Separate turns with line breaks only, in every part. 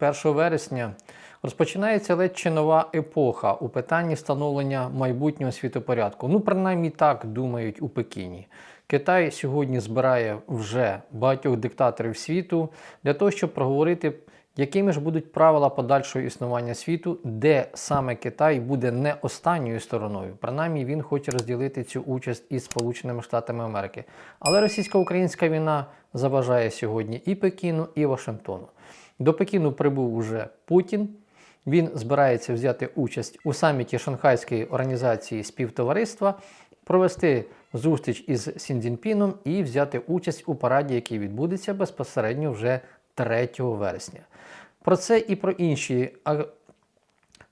1 вересня розпочинається ледь чи нова епоха у питанні встановлення майбутнього світопорядку. Ну, принаймні так думають у Пекіні. Китай сьогодні збирає вже багатьох диктаторів світу для того, щоб проговорити, якими ж будуть правила подальшого існування світу, де саме Китай буде не останньою стороною. Принаймні він хоче розділити цю участь із Сполученими Штатами Америки. Але російсько-українська війна заважає сьогодні і Пекіну, і Вашингтону. До Пекіну прибув уже Путін. Він збирається взяти участь у саміті Шанхайської організації співтовариства, провести зустріч із Сіндзінпіном і взяти участь у параді, який відбудеться безпосередньо вже 3 вересня. Про це і про інші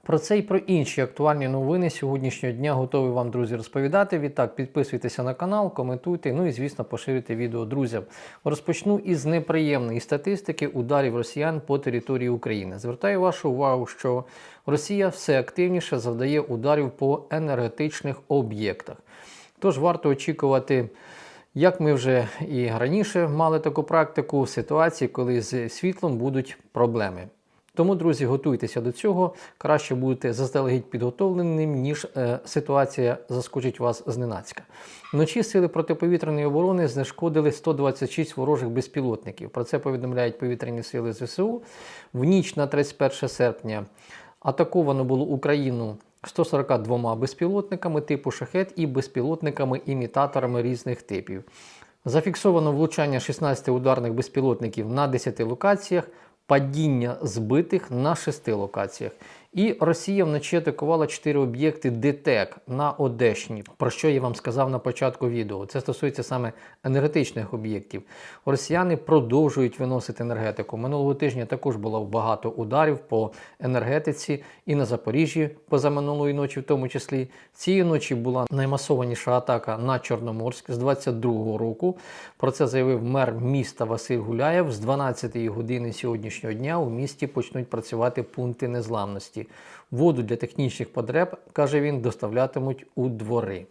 про це і про інші актуальні новини сьогоднішнього дня готовий вам, друзі, розповідати. Відтак, підписуйтеся на канал, коментуйте, ну і, звісно, поширюйте відео друзям. Розпочну із неприємної статистики ударів росіян по території України. Звертаю вашу увагу, що Росія все активніше завдає ударів по енергетичних об'єктах. Тож варто очікувати. Як ми вже і раніше мали таку практику ситуації, коли з світлом будуть проблеми. Тому, друзі, готуйтеся до цього. Краще будете заздалегідь підготовленим, ніж е, ситуація заскочить вас зненацька. Вночі сили протиповітряної оборони знешкодили 126 ворожих безпілотників. Про це повідомляють повітряні сили ЗСУ. В ніч на 31 серпня атаковано було Україну 142 безпілотниками типу шахет і безпілотниками-імітаторами різних типів. Зафіксовано влучання 16 ударних безпілотників на 10 локаціях, падіння збитих на шести локаціях. І Росія вночі атакувала 4 об'єкти ДТЕК на Одещині, про що я вам сказав на початку відео. Це стосується саме енергетичних об'єктів. Росіяни продовжують виносити енергетику. Минулого тижня також було багато ударів по енергетиці і на Запоріжжі позаминулої ночі, в тому числі. Цієї ночі була наймасованіша атака на Чорноморськ з 22-го року. Про це заявив мер міста Василь Гуляєв. З 12-ї години сьогоднішнього дня у місті почнуть працювати пункти незламності. Воду для технічних потреб, каже він, доставлятимуть у двори.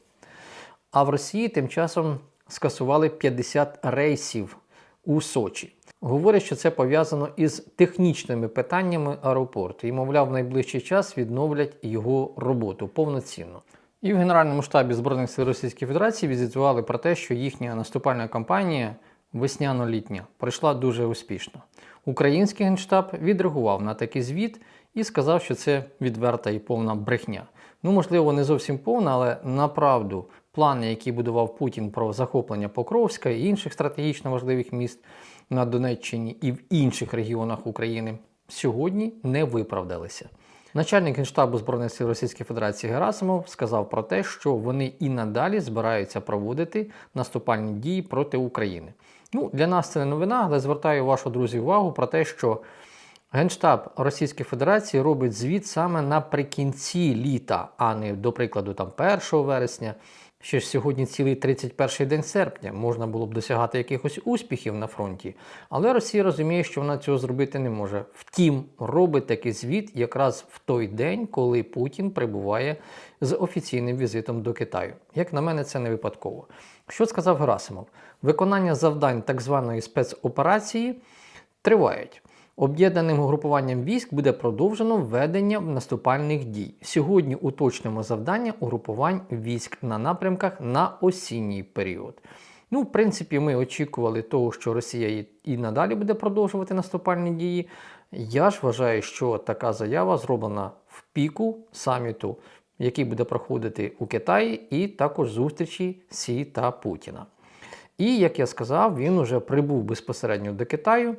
А в Росії тим часом скасували 50 рейсів у Сочі. Говорять, що це пов'язано із технічними питаннями аеропорту і, мовляв, в найближчий час відновлять його роботу повноцінно. І в Генеральному штабі Збройних сил Російської Федерації відзвітували про те, що їхня наступальна кампанія весняно-літня пройшла дуже успішно. Український генштаб відреагував на такий звіт і сказав, що це відверта і повна брехня. Ну, можливо, не зовсім повна, але направду плани, які будував Путін про захоплення Покровська і інших стратегічно важливих міст на Донеччині і в інших регіонах України, сьогодні не виправдалися. Начальник генштабу Збройних сил Російської Федерації Герасимов сказав про те, що вони і надалі збираються проводити наступальні дії проти України. Ну, для нас це не новина, але звертаю вашу друзі увагу про те, що Генштаб Російської Федерації робить звіт саме наприкінці літа, а не до прикладу там 1 вересня. Ще ж сьогодні цілий 31 день серпня можна було б досягати якихось успіхів на фронті, але Росія розуміє, що вона цього зробити не може. Втім, робить такий звіт якраз в той день, коли Путін прибуває з офіційним візитом до Китаю. Як на мене, це не випадково. Що сказав Герасимов? Виконання завдань так званої спецоперації тривають. Об'єднаним угрупуванням військ буде продовжено введення наступальних дій. Сьогодні уточнимо завдання угрупувань військ на напрямках на осінній період. Ну, в принципі, ми очікували того, що Росія і- надалі буде продовжувати наступальні дії. Я ж вважаю, що така заява зроблена в піку саміту, який буде проходити у Китаї, і також зустрічі Сі та Путіна. І, як я сказав, він уже прибув безпосередньо до Китаю.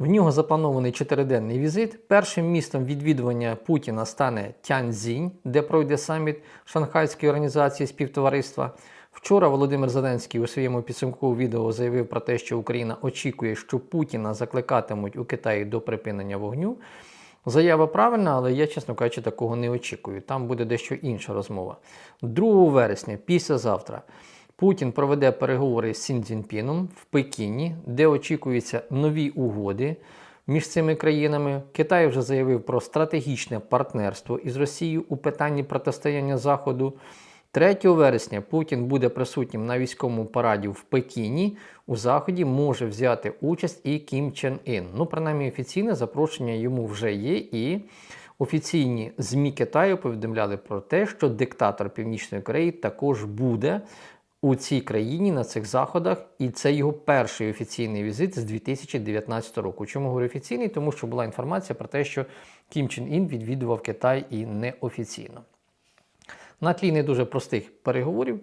В нього запланований чотириденний візит. Першим містом відвідування Путіна стане Тяньцзінь, де пройде саміт Шанхайської організації співтовариства. Вчора Володимир Зеленський у своєму підсумковому відео заявив про те, що Україна очікує, що Путіна закликатимуть у Китаї до припинення вогню. Заява правильна, але я, чесно кажучи, такого не очікую. Там буде дещо інша розмова. 2 вересня, післязавтра, Путін проведе переговори з Сін Цзіньпіном в Пекіні, де очікуються нові угоди між цими країнами. Китай вже заявив про стратегічне партнерство із Росією у питанні протистояння Заходу. 3 вересня Путін буде присутнім на військовому параді в Пекіні. У заході може взяти участь і Кім Чен Ін. Ну, принаймні, офіційне запрошення йому вже є, і офіційні ЗМІ Китаю повідомляли про те, що диктатор Північної Кореї також буде у цій країні на цих заходах, і це його перший офіційний візит з 2019 року. Чому говорю офіційний? Тому що була інформація про те, що Кім Чен Ін відвідував Китай і неофіційно. На тлі не дуже простих переговорів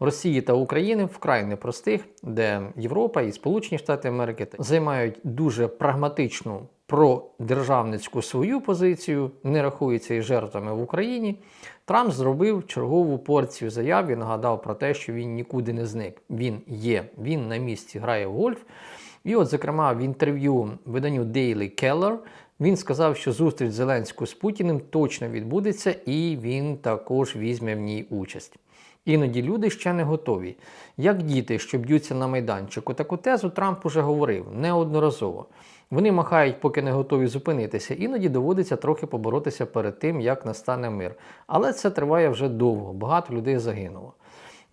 Росії та України вкрай непростих, де Європа і Сполучені Штати Америки займають дуже прагматичну продержавницьку свою позицію, не рахуються із жертвами в Україні. Трамп зробив чергову порцію заяв і нагадав про те, що він нікуди не зник. Він є, він на місці грає в гольф. І, от, зокрема, в інтерв'ю виданню Daily Keller він сказав, що зустріч Зеленського з Путіним точно відбудеться, і він також візьме в ній участь. Іноді люди ще не готові. Як діти, що б'ються на майданчику, таку тезу Трамп уже говорив неодноразово. Вони махають, поки не готові зупинитися. Іноді доводиться трохи поборотися перед тим, як настане мир. Але це триває вже довго, багато людей загинуло.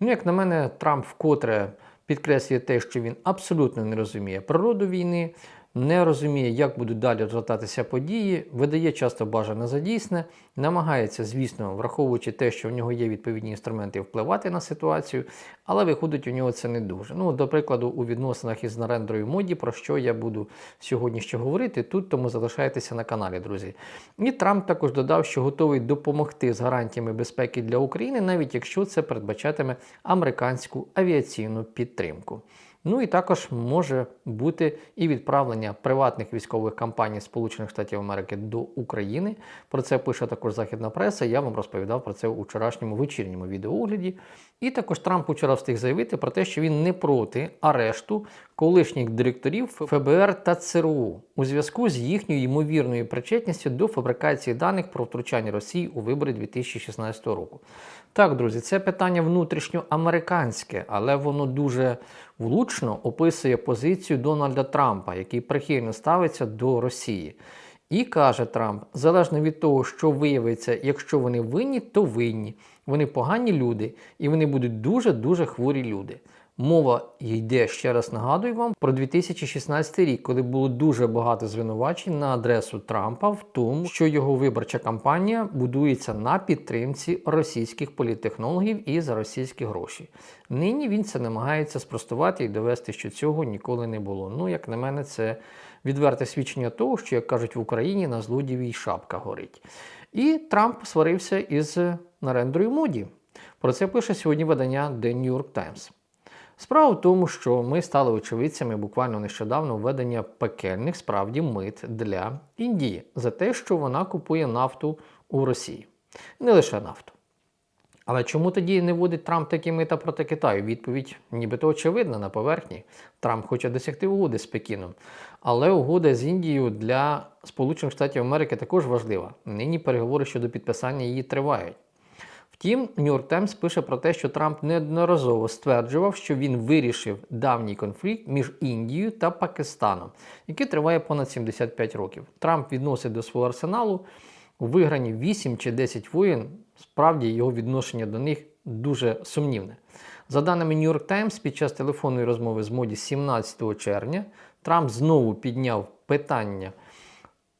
Ну, як на мене, Трамп вкотре підкреслює те, що він абсолютно не розуміє природу війни, не розуміє, як будуть далі розгортатися події, видає часто бажане за дійсне, намагається, звісно, враховуючи те, що в нього є відповідні інструменти впливати на ситуацію, але виходить у нього це не дуже. Ну, до прикладу, у відносинах із Нарендрою моді, про що я буду сьогодні ще говорити, тут тому залишайтеся на каналі, друзі. І Трамп також додав, що готовий допомогти з гарантіями безпеки для України, навіть якщо це передбачатиме американську авіаційну підтримку. Ну і також може бути і відправлення приватних військових компаній Сполучених Штатів Америки до України. Про це пише також західна преса. Я вам розповідав про це у вчорашньому вечірньому відеоогляді. І також Трамп вчора встиг заявити про те, що він не проти арешту колишніх директорів ФБР та ЦРУ у зв'язку з їхньою ймовірною причетністю до фабрикації даних про втручання Росії у вибори 2016 року. Так, друзі, це питання внутрішньоамериканське, але воно дуже влучно описує позицію Дональда Трампа, який прихильно ставиться до Росії. І каже Трамп, залежно від того, що виявиться, якщо вони винні, то винні. Вони погані люди, і вони будуть дуже-дуже хворі люди. Мова йде, ще раз нагадую вам, про 2016 рік, коли було дуже багато звинувачень на адресу Трампа в тому, що його виборча кампанія будується на підтримці російських політтехнологів і за російські гроші. Нині він це намагається спростувати і довести, що цього ніколи не було. Ну, як на мене, це відверте свідчення того, що, як кажуть в Україні, на злодіїй шапка горить. І Трамп сварився із Нарендрою Моді. Про це пише сьогодні видання The New York Times. Справа в тому, що ми стали очевидцями буквально нещодавно введення пекельних справді мит для Індії за те, що вона купує нафту у Росії. Не лише нафту. Але чому тоді не вводить Трамп такі мита проти Китаю? Відповідь нібито очевидна на поверхні. Tрамп хоче досягти угоди з Пекіном. Але угода з Індією для Сполучених Штатів Америки також важлива. Нині переговори щодо підписання її тривають. Втім, York Times пише про те, що Трамп неодноразово стверджував, що він вирішив давній конфлікт між Індією та Пакистаном, який триває понад 75 років. Трамп відносить до свого арсеналу у виграні 8 чи 10 воєн. Справді його відношення до них дуже сумнівне. За даними New York Times, під час телефонної розмови з моді 17 червня Трамп знову підняв питання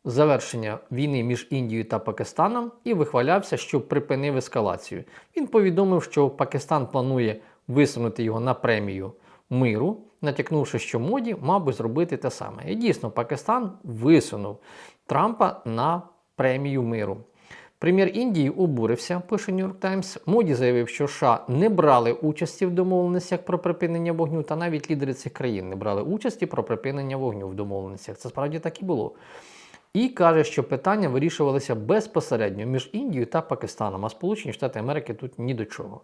завершення війни між Індією та Пакистаном і вихвалявся, що припинив ескалацію. Він повідомив, що Пакистан планує висунути його на премію миру, натякнувши, що моді мав би зробити те саме. І дійсно, Пакистан висунув Трампа на премію миру. Прем'єр Індії обурився, пише York Times. Моді заявив, що США не брали участі в домовленостях про припинення вогню, та навіть лідери цих країн не брали участі про припинення вогню в домовленостях. Це справді так і було. І каже, що питання вирішувалися безпосередньо між Індією та Пакистаном, а Сполучені Штати Америки тут ні до чого.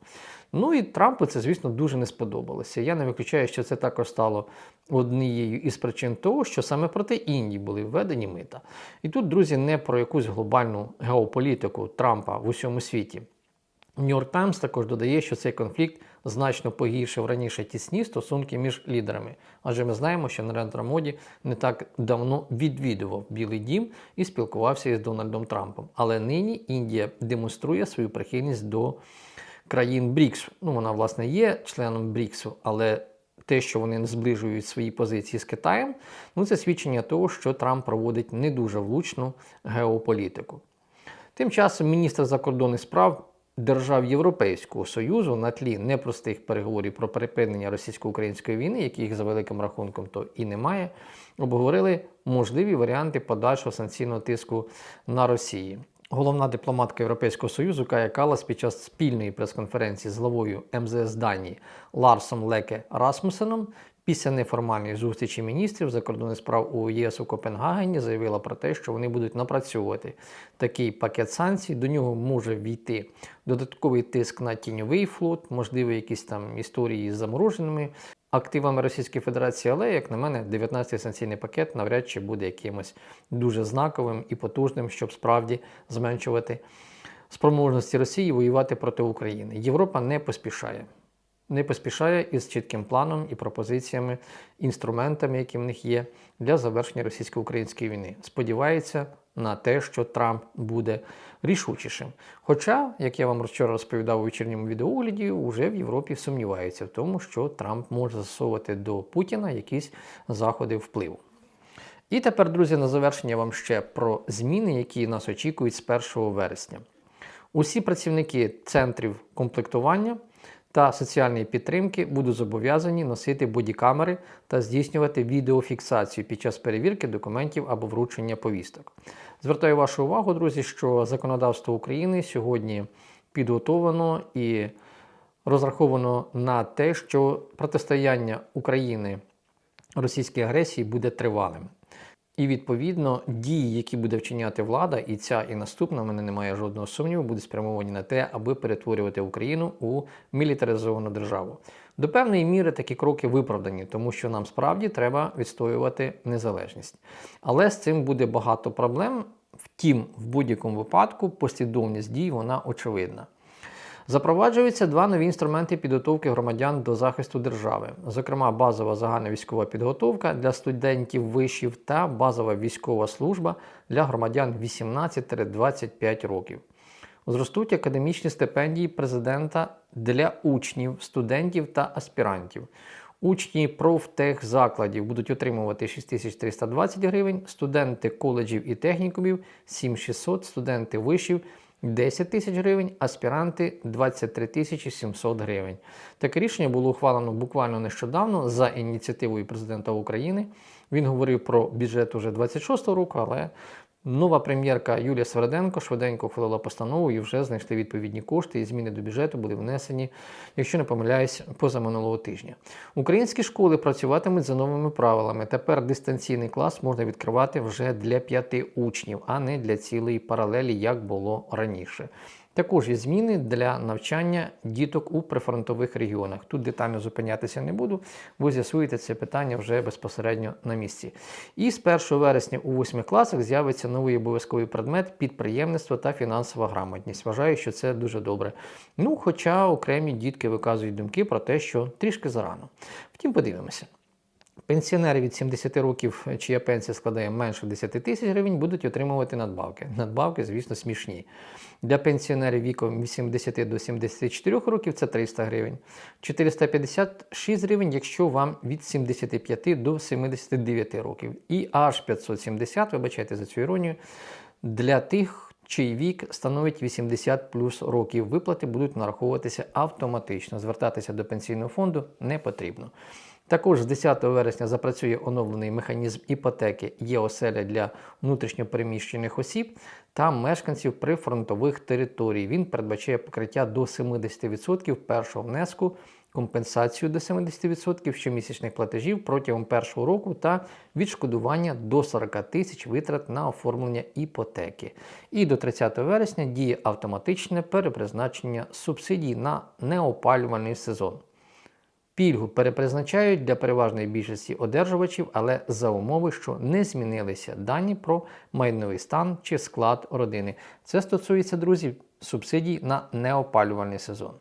Ну і Трампу це, звісно, дуже не сподобалося. Я не виключаю, що це також стало однією із причин того, що саме проти Індії були введені мита. І тут, друзі, не про якусь глобальну геополітику Трампа в усьому світі. York Times також додає, що цей конфлікт значно погіршив раніше тісні стосунки між лідерами. Адже ми знаємо, що Нарендра Моді не так давно відвідував Білий Дім і спілкувався із Дональдом Трампом. Але нині Індія демонструє свою прихильність до країн БРІКС. Ну, вона, власне, є членом БРІКСу, але те, що вони зближують свої позиції з Китаєм, ну це свідчення того, що Трамп проводить не дуже влучну геополітику. Тим часом міністр закордонних справ держав Європейського Союзу на тлі непростих переговорів про припинення російсько-української війни, яких за великим рахунком то і немає, обговорили можливі варіанти подальшого санкційного тиску на Росії. Головна дипломатка Європейського Союзу Кая Калас під час спільної прес-конференції з главою МЗС Данії Ларсом Леке Расмусеном після неформальної зустрічі міністрів закордонних справ у ЄС у Копенгагені заявила про те, що вони будуть напрацьовувати такий пакет санкцій. До нього може війти додатковий тиск на тіньовий флот, можливо, якісь там історії з замороженими активами Російської Федерації, але, як на мене, 19-й санкційний пакет навряд чи буде якимось дуже знаковим і потужним, щоб справді зменшувати спроможності Росії воювати проти України. Європа не поспішає. Не поспішає із чітким планом і пропозиціями, інструментами, які в них є для завершення російсько-української війни. Сподівається на те, що Трамп буде рішучішим. Хоча, як я вам вчора розповідав у вечірньому відеоогляді, вже в Європі сумніваються в тому, що Трамп може засовувати до Путіна якісь заходи впливу. І тепер, друзі, на завершення вам ще про зміни, які нас очікують з 1 вересня. Усі працівники центрів комплектування та соціальної підтримки будуть зобов'язані носити бодікамери та здійснювати відеофіксацію під час перевірки документів або вручення повісток. Звертаю вашу увагу, друзі, що законодавство України сьогодні підготовлено і розраховано на те, що протистояння України російській агресії буде тривалим. І відповідно дії, які буде вчиняти влада, і ця, і наступна, в мене немає жодного сумніву, будуть спрямовані на те, аби перетворювати Україну у мілітаризовану державу. До певної міри такі кроки виправдані, тому що нам справді треба відстоювати незалежність. Але з цим буде багато проблем. Втім, в будь-якому випадку послідовність дій вона очевидна. Запроваджуються два нові інструменти підготовки громадян до захисту держави, зокрема, базова загальна військова підготовка для студентів вишів та базова військова служба для громадян 18-25 років. Зростуть академічні стипендії президента для учнів, студентів та аспірантів. Учні профтехзакладів будуть отримувати 6320 гривень, студенти коледжів і технікумів 7600, студенти вишів 10 тисяч гривень, аспіранти 23 тисячі 700 гривень. Таке рішення було ухвалено буквально нещодавно за ініціативою президента України. Він говорив про бюджет уже 26 року, але нова прем'єрка Юлія Сверденко швиденько ухвалила постанову і вже знайшли відповідні кошти, і зміни до бюджету були внесені, якщо не помиляюсь, позаминулого тижня. Українські школи працюватимуть за новими правилами. Тепер дистанційний клас можна відкривати вже для п'яти учнів, а не для цілої паралелі, як було раніше. Також є зміни для навчання діток у прифронтових регіонах. Тут детально зупинятися не буду, ви з'ясуєте це питання вже безпосередньо на місці. І з 1 вересня у 8 класах з'явиться новий обов'язковий предмет підприємництво та фінансова грамотність. Вважаю, що це дуже добре. Ну, хоча окремі дітки виказують думки про те, що трішки зарано. Втім, подивимося. Пенсіонери від 70 років, чия пенсія складає менше 10 тисяч гривень, будуть отримувати надбавки. Надбавки, звісно, смішні. Для пенсіонерів віком від 70 до 74 років це 300 гривень, 456 гривень, якщо вам від 75 до 79 років. І аж 570, вибачайте за цю іронію, для тих, чий вік становить 80 плюс років. Виплати будуть нараховуватися автоматично. Звертатися до пенсійного фонду не потрібно. Також з 10 вересня запрацює оновлений механізм іпотеки є оселя для внутрішньопереміщених осіб та мешканців прифронтових територій. Він передбачає покриття до 70% першого внеску, компенсацію до 70% щомісячних платежів протягом першого року та відшкодування до 40 тисяч витрат на оформлення іпотеки. І до 30 вересня діє автоматичне перепризначення субсидій на неопалювальний сезон. Пільгу перепризначають для переважної більшості одержувачів, але за умови, що не змінилися дані про майновий стан чи склад родини. Це стосується друзів субсидій на неопалювальний сезон.